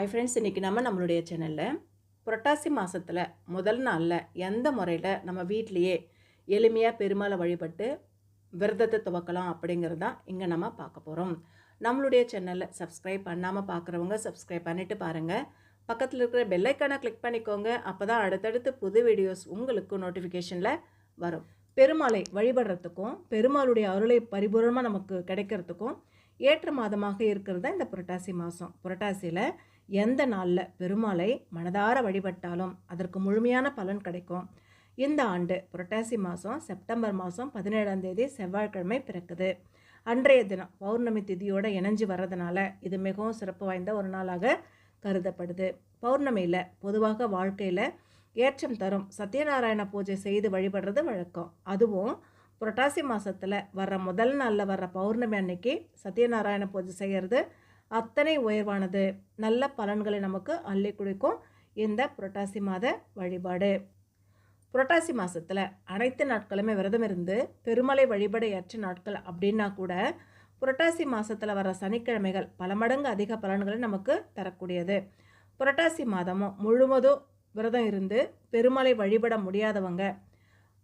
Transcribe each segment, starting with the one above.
ஐ friends இன்றைக்கி நம்ம நம்மளுடைய சேனலில் புரட்டாசி மாதத்தில் முதல் நாளில் எந்த முறையில் நம்ம வீட்லேயே எளிமையாக பெருமாளை வழிபட்டு விரதத்தை துவக்கலாம் அப்படிங்கிறது தான் இங்கே நம்ம பார்க்க போகிறோம் நம்மளுடைய சேனலில் சப்ஸ்கிரைப் பண்ணாமல் பார்க்குறவங்க சப்ஸ்கிரைப் பண்ணிவிட்டு பாருங்கள் பக்கத்தில் இருக்கிற பெல்லைக்கானை கிளிக் பண்ணிக்கோங்க. அப்போ தான் அடுத்தடுத்து புது வீடியோஸ் உங்களுக்கு நோட்டிஃபிகேஷனில் வரும். பெருமாளை வழிபடுறதுக்கும் பெருமாளுடைய அருளை பரிபூர்ணமாக நமக்கு கிடைக்கிறதுக்கும் ஏற்ற மாதமாக இருக்கிறது தான் இந்த புரட்டாசி மாதம் புரட்டாசியில் எந்த நாளில் பெருமாளை மனதார வழிபட்டாலும் அதற்கு முழுமையான பலன் கிடைக்கும். இந்த ஆண்டு புரட்டாசி மாதம் செப்டம்பர் மாதம் பதினேழாம் தேதி செவ்வாய்க்கிழமை பிறக்குது. அன்றைய தினம் பௌர்ணமி திதியோடு இணைஞ்சு வர்றதுனால இது மிகவும் சிறப்பு வாய்ந்த ஒரு நாளாக கருதப்படுது. பௌர்ணமியில் பொதுவாக வாழ்க்கையில் ஏற்றம் தரும் சத்யநாராயண பூஜை செய்து வழிபடுறது வழக்கம். அதுவும் புரட்டாசி மாதத்தில் வர்ற முதல் நாளில் வர்ற பௌர்ணமி அன்னைக்கு சத்யநாராயண பூஜை செய்கிறது அத்தனை உயர்வானது. நல்ல பலன்களை நமக்கு அள்ளி கொடுக்கும் இந்த புரட்டாசி மாத வழிபாடு. புரட்டாசி மாதத்தில் அனைத்து நாட்களுமே விரதம் இருந்து பெருமலை வழிபட ஏற்ற நாட்கள் அப்படின்னா கூட புரட்டாசி மாதத்தில் வர சனிக்கிழமைகள் பல மடங்கு அதிக பலன்களை நமக்கு தரக்கூடியது. புரட்டாசி மாதமும் முழுவதும் விரதம் இருந்து பெருமலை வழிபட முடியாதவங்க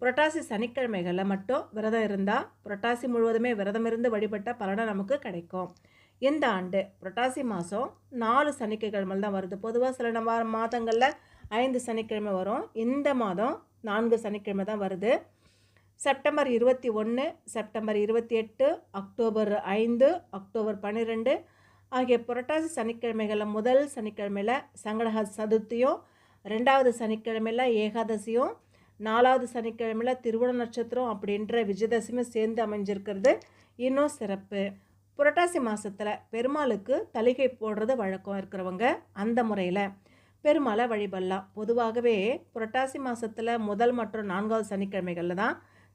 புரட்டாசி சனிக்கிழமைகளில் மட்டும் விரதம் இருந்தால் புரட்டாசி முழுவதுமே விரதம் இருந்து வழிபட்ட பலனை நமக்கு கிடைக்கும். இந்த ஆண்டு? புரட்டாசி மாதம் நாலு சனிக்கிழமை தான் வருது. பொதுவாக சில வார மாதங்களில் ஐந்து சனிக்கிழமை வரும். இந்த மாதம் நான்கு சனிக்கிழமை தான் வருது. செப்டம்பர் இருபத்தி ஒன்று செப்டம்பர் இருபத்தி எட்டு அக்டோபர் ஐந்து அக்டோபர் பன்னிரெண்டு ஆகிய புரட்டாசி சனிக்கிழமைகளில் முதல் சனிக்கிழமையில் சங்கடஹ சதுர்த்தியும் ரெண்டாவது சனிக்கிழமையில் ஏகாதசியும் நாலாவது சனிக்கிழமையில் திருவோண நட்சத்திரம் அப்படின்ற விஜயதசமி சேர்ந்து அமைஞ்சிருக்கிறது. இன்னும் சிறப்பு. புரட்டாசி மாதத்தில் பெருமாளுக்கு தலிகை போடுறது வழக்கம் இருக்கிறவங்க அந்த முறையில். பெருமாளை வழிபடலாம். பொதுவாகவே புரட்டாசி மாதத்தில் முதல் மற்றும் நான்காவது சனிக்கிழமைகளில் தான்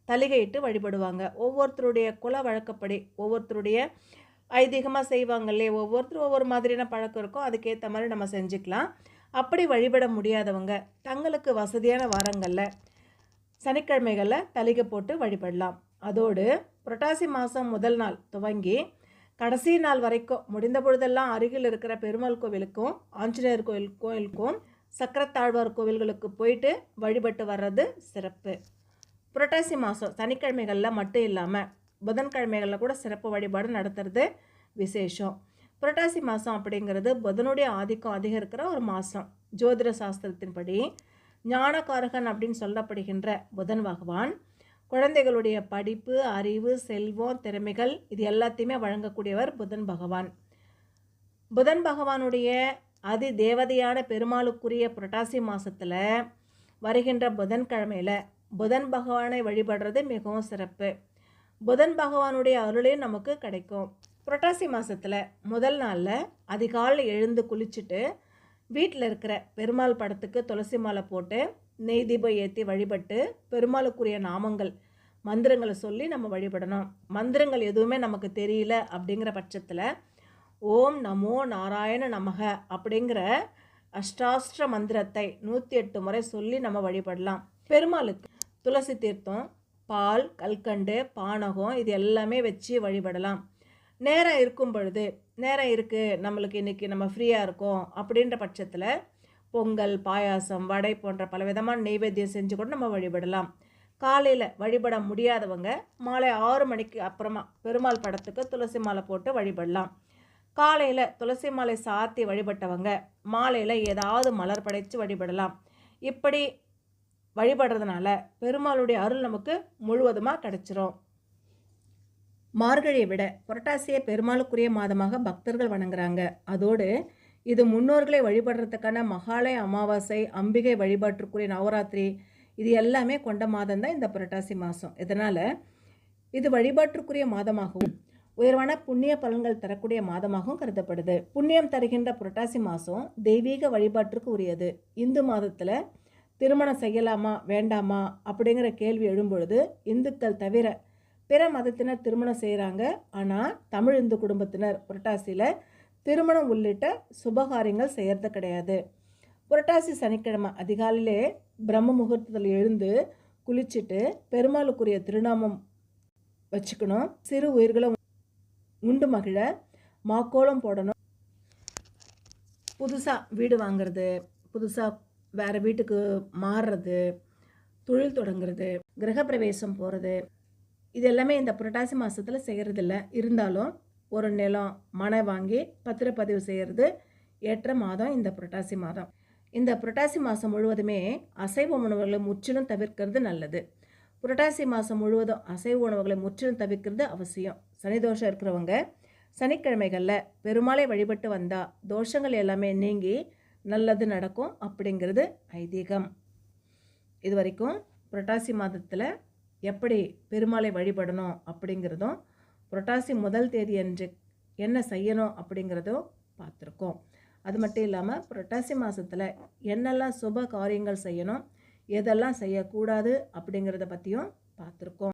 தலிகையிட்டு வழிபடுவாங்க. ஒவ்வொருத்தருடைய குல வழக்கப்படி ஒவ்வொருத்தருடைய ஐதீகமாக செய்வாங்க இல்லையே ஒவ்வொருத்தரும் ஒவ்வொரு மாதிரியான பழக்கம் இருக்கும். அதுக்கேற்ற மாதிரி நம்ம செஞ்சுக்கலாம். அப்படி வழிபட முடியாதவங்க தங்களுக்கு வசதியான வாரங்களில் சனிக்கிழமைகளில் தலிகை போட்டு வழிபடலாம். அதோடு புரட்டாசி மாதம் முதல் நாள் துவங்கி கடைசி நாள் வரைக்கும் முடிந்த பொழுதெல்லாம் அருகில் இருக்கிற பெருமாள் கோவிலுக்கும் ஆஞ்சநேயர் கோவில் கோவிலுக்கும் சக்கரத்தாழ்வார் கோவில்களுக்கு போயிட்டு வழிபட்டு வர்றது சிறப்பு. புரட்டாசி மாதம் சனிக்கிழமைகளில் மட்டும் இல்லாமல் புதன்கிழமைகளில் கூட சிறப்பு வழிபாடு நடத்துறது விசேஷம். புரட்டாசி மாதம் அப்படிங்கிறது புதனுடைய ஆதிக்கம் அதிகம் இருக்கிற ஒரு மாதம் ஜோதிட சாஸ்திரத்தின்படி ஞானகாரகன் அப்படின்னு சொல்லப்படுகின்ற புதன் பகவான் குழந்தைகளுடைய படிப்பு அறிவு செல்வம் திறமைகள் இது எல்லாத்தையுமே வழங்கக்கூடியவர் புதன் பகவான். புதன் பகவானுடைய அதி தேவதையான பெருமாளுக்குரிய புரட்டாசி மாதத்தில் வருகின்ற புதன்கிழமையில் புதன் பகவானை வழிபடுறது மிகவும் சிறப்பு. புதன் பகவானுடைய அருளையும் நமக்கு கிடைக்கும். புரட்டாசி மாதத்தில் முதல் நாளில் அதிகாலை எழுந்து குளிச்சுட்டு வீட்டில் இருக்கிற பெருமாள் படத்துக்கு துளசி மாலை போட்டு நெய் தீபம் ஏற்றி வழிபட்டு பெருமாளுக்குரிய நாமங்கள் மந்திரங்களை சொல்லி நம்ம வழிபடணும். மந்திரங்கள் எதுவுமே நமக்கு தெரியல அப்படிங்கிற பட்சத்தில் ஓம் நமோ நாராயண நமக அப்படிங்கிற அஷ்டாஷ்ட மந்திரத்தை நூற்றி எட்டு முறை சொல்லி நம்ம வழிபடலாம். பெருமாளுக்கு துளசி தீர்த்தம் பால் கல்கண்டு பானகம் இது எல்லாமே வச்சு வழிபடலாம். நேரம் இருக்கும் பொழுது நேரம் இருக்குது நம்மளுக்கு இன்றைக்கி நம்ம ஃப்ரீயாக இருக்கோம். அப்படின்ற பட்சத்தில் பொங்கல் பாயாசம் வடை போன்ற பல விதமான நெய்வேத்தியம் செஞ்சு கூட நம்ம வழிபடலாம். காலையில் வழிபட முடியாதவங்க மாலை ஆறு மணிக்கு அப்புறமா பெருமாள் படத்துக்கு துளசி மாலை போட்டு வழிபடலாம். காலையில் துளசி மாலை சாத்தி வழிபட்டவங்க மாலையில் ஏதாவது மலர் படைத்து வழிபடலாம். இப்படி வழிபடுறதுனால பெருமாளுடைய அருள் நமக்கு முழுவதுமாக கிடச்சிரும். மார்கழியை விட புரட்டாசியை பெருமாளுக்குரிய மாதமாக பக்தர்கள் வணங்குறாங்க. அதோடு இது முன்னோர்களை வழிபடுறதுக்கான மகாலய அமாவாசை அம்பிகை வழிபாட்டிற்குரிய நவராத்திரி இது எல்லாமே கொண்ட மாதம் தான் இந்த புரட்டாசி மாதம். இதனால் இது வழிபாட்டிற்குரிய மாதமாகவும் உயர்வான புண்ணிய பலன்கள் தரக்கூடிய மாதமாகவும் கருதப்படுது. புண்ணியம் தருகின்ற புரட்டாசி மாதம் தெய்வீக வழிபாட்டிற்கு உரியது. இந்து மாதத்தில் திருமணம் செய்யலாமா வேண்டாமா அப்படிங்கிற கேள்வி எழும்பொழுது இந்துக்கள் தவிர பிற மதத்தினர் திருமணம் செய்கிறாங்க ஆனால் தமிழ் இந்து குடும்பத்தினர் புரட்டாசியில் திருமணம் உள்ளிட்ட சுபகாரியங்கள் செய்கிறது கிடையாது. புரட்டாசி சனிக்கிழமை அதிகாலையிலே பிரம்ம முகூர்த்தத்தில் எழுந்து குளிச்சுட்டு பெருமாளுக்குரிய திருநாமம் வச்சுக்கணும். சிறு உயிர்களும் உண்டு மகிழ மாக்கோளம் போடணும். புதுசாக வீடு வாங்குறது புதுசாக வேறு வீட்டுக்கு மாறுறது தொழில் தொடங்குறது கிரகப்பிரவேசம் போகிறது இது எல்லாமே இந்த புரட்டாசி மாதத்தில் செய்கிறதில்ல இருந்தாலும் ஒரு நிலம் மனை வாங்கி பத்திரப்பதிவு செய்கிறது ஏற்ற மாதம் இந்த புரட்டாசி மாதம். இந்த புரட்டாசி மாதம் முழுவதுமே அசைவ உணவுகளை முற்றிலும் தவிர்க்கிறது நல்லது. புரட்டாசி மாதம் முழுவதும் அசைவ உணவுகளை முற்றிலும் தவிர்க்கிறது அவசியம். சனி தோஷம் இருக்கிறவங்க சனிக்கிழமைகளில் பெருமாளை வழிபட்டு வந்தால் தோஷங்கள் எல்லாமே நீங்கி நல்லது நடக்கும் அப்படிங்கிறது ஐதீகம். இது வரைக்கும் புரட்டாசி மாதத்தில் எப்படி பெருமாளை வழிபடணும் அப்படிங்கிறதும் புரட்டாசி முதல் தேதி அன்று என்ன செய்யணும் அப்படிங்கிறதும் பார்த்துருக்கோம். அது மட்டும் இல்லாமல் புரட்டாசி மாதத்தில் என்னெல்லாம் சுப காரியங்கள் செய்யணும் எதெல்லாம் செய்யக்கூடாது அப்படிங்கிறத பற்றியும் பார்த்துருக்கோம்.